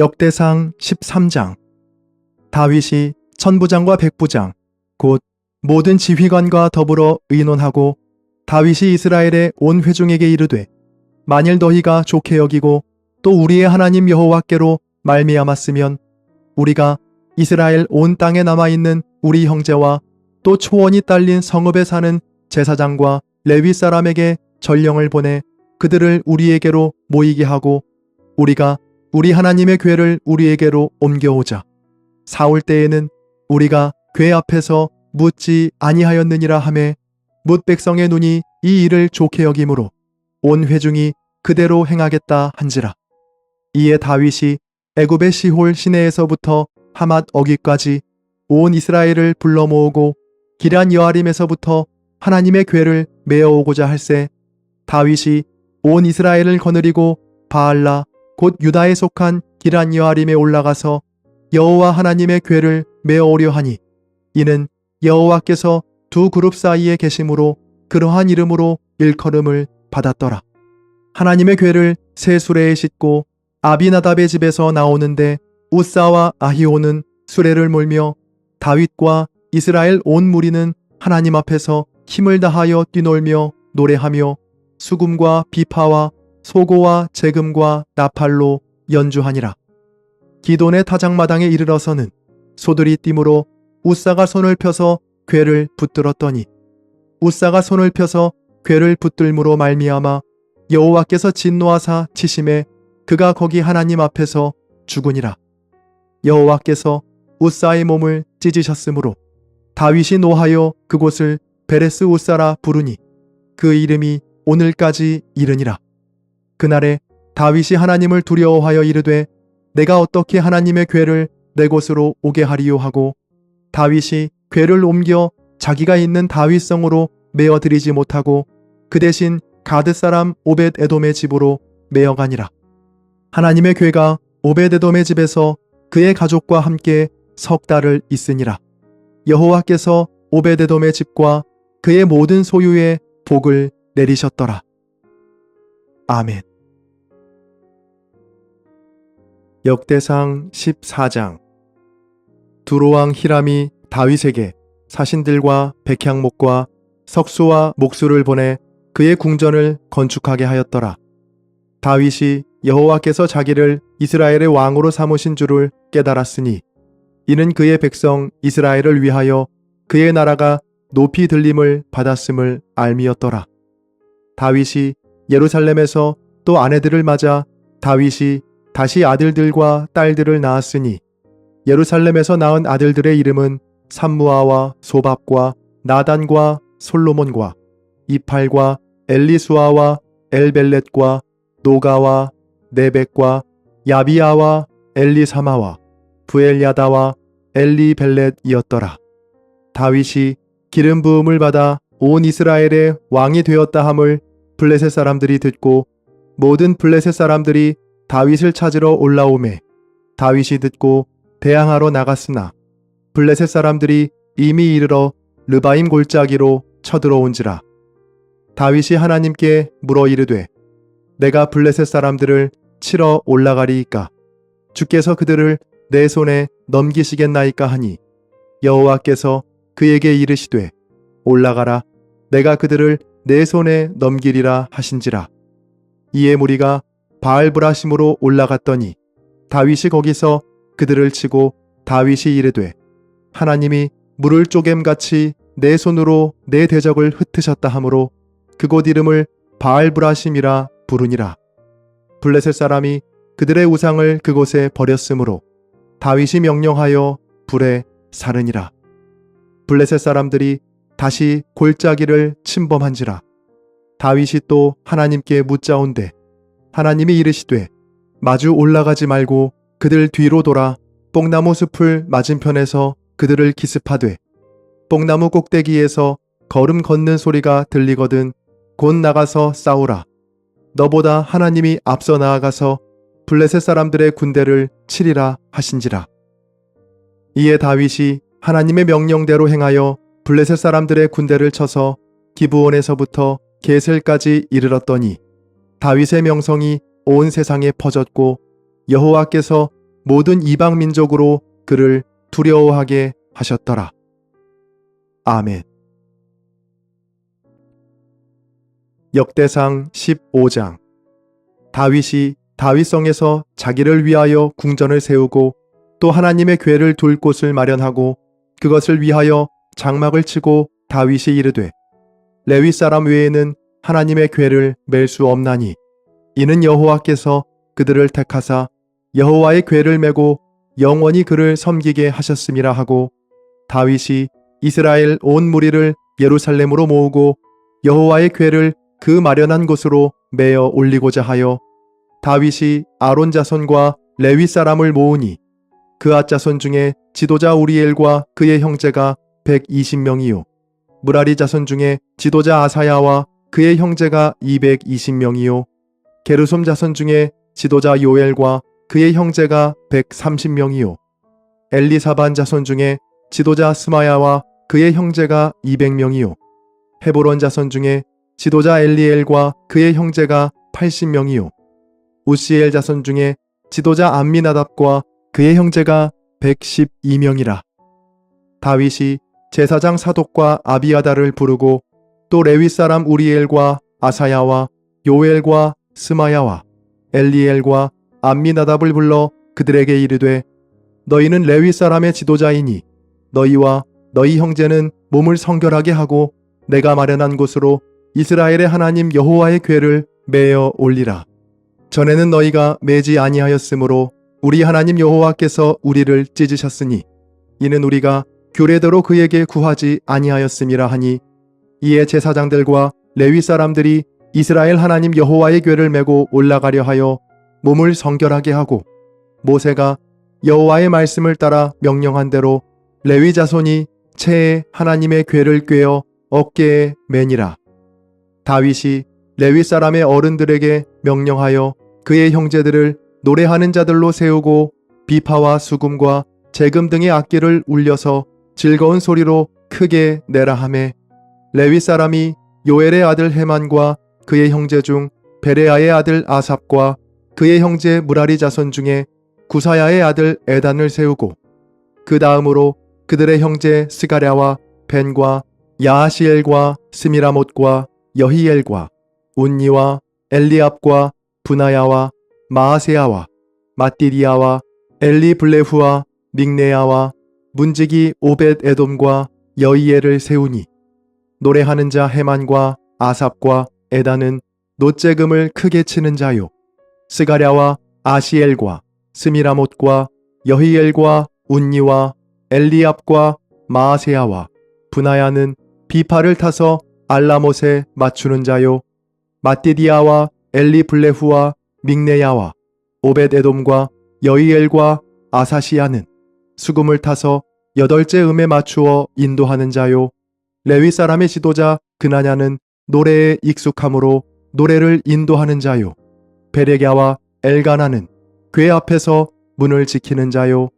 역대상 13장 다윗이 천부장과 백부장 곧 모든 지휘관과 더불어 의논하고 다윗이 이스라엘의 온 회중에게 이르되 만일 너희가 좋게 여기고 또 우리의 하나님 여호와께로 말미암았으면 우리가 이스라엘 온 땅에 남아 있는 우리 형제와 또 초원이 딸린 성읍에 사는 제사장과 레위 사람에게 전령을 보내 그들을 우리에게로 모이게 하고 우리가 우리 하나님의 궤를 우리에게로 옮겨오자. 사울 때에는 우리가 궤 앞에서 묻지 아니하였느니라 하매 묻 백성의 눈이 이 일을 좋게 여김으로 온 회중이 그대로 행하겠다 한지라. 이에 다윗이 애굽의 시홀 시내에서부터 하맛 어기까지 온 이스라엘을 불러 모으고 기란 여아림에서부터 하나님의 궤를 메어오고자 할세 다윗이 온 이스라엘을 거느리고 바알라 곧 유다에 속한 기란 여아림에 올라가서 여호와 하나님의 궤를 메어오려 하니 이는 여호와께서 두 그룹 사이에 계심으로 그러한 이름으로 일컬음을 받았더라. 하나님의 궤를 새 수레에 싣고 아비나답의 집에서 나오는데 우사와 아히오는 수레를 몰며 다윗과 이스라엘 온 무리는 하나님 앞에서 힘을 다하여 뛰놀며 노래하며 수금과 비파와 소고와 재금과 나팔로 연주하니라. 기돈의 타작마당에 이르러서는 소들이 띠므로 우사가 손을 펴서 궤를 붙들었더니 우사가 손을 펴서 궤를 붙들므로 말미암아 여호와께서 진노하사 치심에 그가 거기 하나님 앞에서 죽으니라. 여호와께서 우사의 몸을 찢으셨으므로 다윗이 노하여 그곳을 베레스 우사라 부르니 그 이름이 오늘까지 이르니라. 그날에 다윗이 하나님을 두려워하여 이르되 내가 어떻게 하나님의 궤를 내 곳으로 오게 하리요 하고 다윗이 궤를 옮겨 자기가 있는 다윗성으로 메어 드리지 못하고 그 대신 가드 사람 오벳 에돔의 집으로 메어가니라. 하나님의 궤가 오벳 에돔의 집에서 그의 가족과 함께 석 달을 있으니라. 여호와께서 오벳 에돔의 집과 그의 모든 소유에 복을 내리셨더라. 아멘. 역대상 14장 두로왕 히람이 다윗에게 사신들과 백향목과 석수와 목수를 보내 그의 궁전을 건축하게 하였더라. 다윗이 여호와께서 자기를 이스라엘의 왕으로 삼으신 줄을 깨달았으니 이는 그의 백성 이스라엘을 위하여 그의 나라가 높이 들림을 받았음을 알미였더라. 다윗이 예루살렘에서 또 아내들을 맞아 다윗이 다시 아들들과 딸들을 낳았으니 예루살렘에서 낳은 아들들의 이름은 삼무아와 소밥과 나단과 솔로몬과 이팔과 엘리수아와 엘벨렛과 노가와 네벡과 야비아와 엘리사마와 부엘야다와 엘리벨렛이었더라. 다윗이 기름 부음을 받아 온 이스라엘의 왕이 되었다 함을 블레셋 사람들이 듣고 모든 블레셋 사람들이 다윗을 찾으러 올라오매 다윗이 듣고 대항하러 나갔으나 블레셋 사람들이 이미 이르러 르바임 골짜기로 쳐들어온지라. 다윗이 하나님께 물어 이르되 내가 블레셋 사람들을 치러 올라가리이까? 주께서 그들을 내 손에 넘기시겠나이까 하니? 여호와께서 그에게 이르시되 올라가라. 내가 그들을 내 손에 넘기리라 하신지라. 이에 무리가 바알브라심으로 올라갔더니 다윗이 거기서 그들을 치고 다윗이 이르되 하나님이 물을 쪼갬같이 내 손으로 내 대적을 흩으셨다 하므로 그곳 이름을 바알브라심이라 부르니라. 블레셋 사람이 그들의 우상을 그곳에 버렸으므로 다윗이 명령하여 불에 사르니라. 블레셋 사람들이 다시 골짜기를 침범한지라 다윗이 또 하나님께 묻자온대 하나님이 이르시되 마주 올라가지 말고 그들 뒤로 돌아 뽕나무 숲을 맞은편에서 그들을 기습하되 뽕나무 꼭대기에서 걸음 걷는 소리가 들리거든 곧 나가서 싸우라. 너보다 하나님이 앞서 나아가서 블레셋 사람들의 군대를 치리라 하신지라. 이에 다윗이 하나님의 명령대로 행하여 블레셋 사람들의 군대를 쳐서 기브온에서부터 게셀까지 이르렀더니 다윗의 명성이 온 세상에 퍼졌고 여호와께서 모든 이방 민족으로 그를 두려워하게 하셨더라. 아멘. 역대상 15장 다윗이 다윗성에서 자기를 위하여 궁전을 세우고 또 하나님의 궤를 둘 곳을 마련하고 그것을 위하여 장막을 치고 다윗이 이르되 레위 사람 외에는 하나님의 궤를 맬 수 없나니 이는 여호와께서 그들을 택하사 여호와의 궤를 메고 영원히 그를 섬기게 하셨음이라 하고 다윗이 이스라엘 온 무리를 예루살렘으로 모으고 여호와의 궤를 그 마련한 곳으로 메어 올리고자 하여 다윗이 아론 자손과 레위 사람을 모으니 그앗 자손 중에 지도자 우리엘과 그의 형제가 120명이요. 무라리 자손 중에 지도자 아사야와 그의 형제가 220명이요. 게르솜 자손 중에 지도자 요엘과 그의 형제가 130명이요. 엘리사반 자손 중에 지도자 스마야와 그의 형제가 200명이요. 헤보론 자손 중에 지도자 엘리엘과 그의 형제가 80명이요. 우시엘 자손 중에 지도자 암미나답과 그의 형제가 112명이라. 다윗이 제사장 사독과 아비아다를 부르고 또 레위 사람 우리엘과 아사야와 요엘과 스마야와 엘리엘과 암미나답을 불러 그들에게 이르되 너희는 레위 사람의 지도자이니 너희와 너희 형제는 몸을 성결하게 하고 내가 마련한 곳으로 이스라엘의 하나님 여호와의 궤를 메어 올리라. 전에는 너희가 매지 아니하였으므로 우리 하나님 여호와께서 우리를 찢으셨으니 이는 우리가 규례대로 그에게 구하지 아니하였음이라 하니 이에 제사장들과 레위 사람들이 이스라엘 하나님 여호와의 궤를 메고 올라가려 하여 몸을 성결하게 하고 모세가 여호와의 말씀을 따라 명령한 대로 레위 자손이 채에 하나님의 궤를 꿰어 어깨에 매니라. 다윗이 레위 사람의 어른들에게 명령하여 그의 형제들을 노래하는 자들로 세우고 비파와 수금과 재금 등의 악기를 울려서 즐거운 소리로 크게 내라 하매 레위 사람이 요엘의 아들 헤만과 그의 형제 중 베레아의 아들 아삽과 그의 형제 무라리 자손 중에 구사야의 아들 에단을 세우고 그 다음으로 그들의 형제 스가랴와 벤과 야하시엘과 스미라못과 여히엘과 운니와 엘리압과 분하야와 마아세야와 마띠리아와 엘리블레후와 믹네야와 문지기 오벳 에돔과 여이엘을 세우니 노래하는 자 헤만과 아삽과 에다는 노재금을 크게 치는 자요. 스가랴와 아시엘과 스미라못과 여히엘과 운니와 엘리압과 마아세야와 분하야는 비파를 타서 알라못에 맞추는 자요. 마띠디아와 엘리블레후와 믹네야와 오벳에돔과 여이엘과 아사시아는 수금을 타서 여덟째 음에 맞추어 인도하는 자요. 레위 사람의 지도자 그나냐는 노래에 익숙함으로 노래를 인도하는 자요. 베레갸와 엘가나는 궤 앞에서 문을 지키는 자요.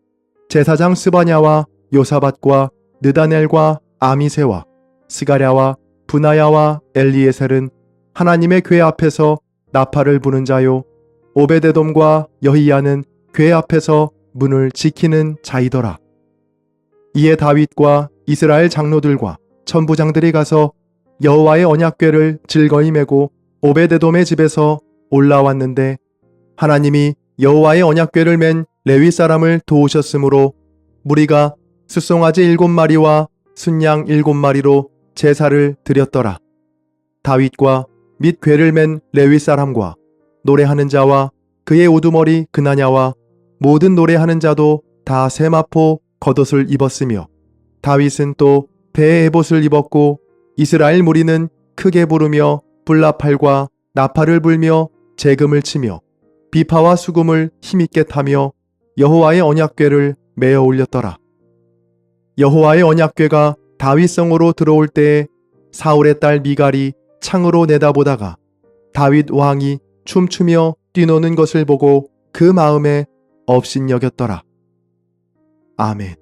제사장 스바냐와 요사밭과 느다넬과 아미세와 스가랴와 분하야와 엘리에셀은 하나님의 궤 앞에서 나팔을 부는 자요. 오베데돔과 여히야는 궤 앞에서 문을 지키는 자이더라. 이에 다윗과 이스라엘 장로들과 천부장들이 가서 여호와의 언약궤를 즐거이 메고 오베데돔의 집에서 올라왔는데 하나님이 여호와의 언약궤를 맨 레위 사람을 도우셨으므로 무리가 숫송아지 일곱 마리와 순양 일곱 마리로 제사를 드렸더라. 다윗과 및 궤를 맨 레위 사람과 노래하는 자와 그의 우두머리 그나냐와 모든 노래하는 자도 다 세마포 겉옷을 입었으며 다윗은 또 대에봇을 입었고 이스라엘 무리는 크게 부르며 불나팔과 나팔을 불며 재금을 치며 비파와 수금을 힘있게 타며 여호와의 언약궤를 메어 올렸더라. 여호와의 언약궤가 다윗성으로 들어올 때에 사울의 딸 미갈이 창으로 내다보다가 다윗 왕이 춤추며 뛰노는 것을 보고 그 마음에 업신 여겼더라. 아멘.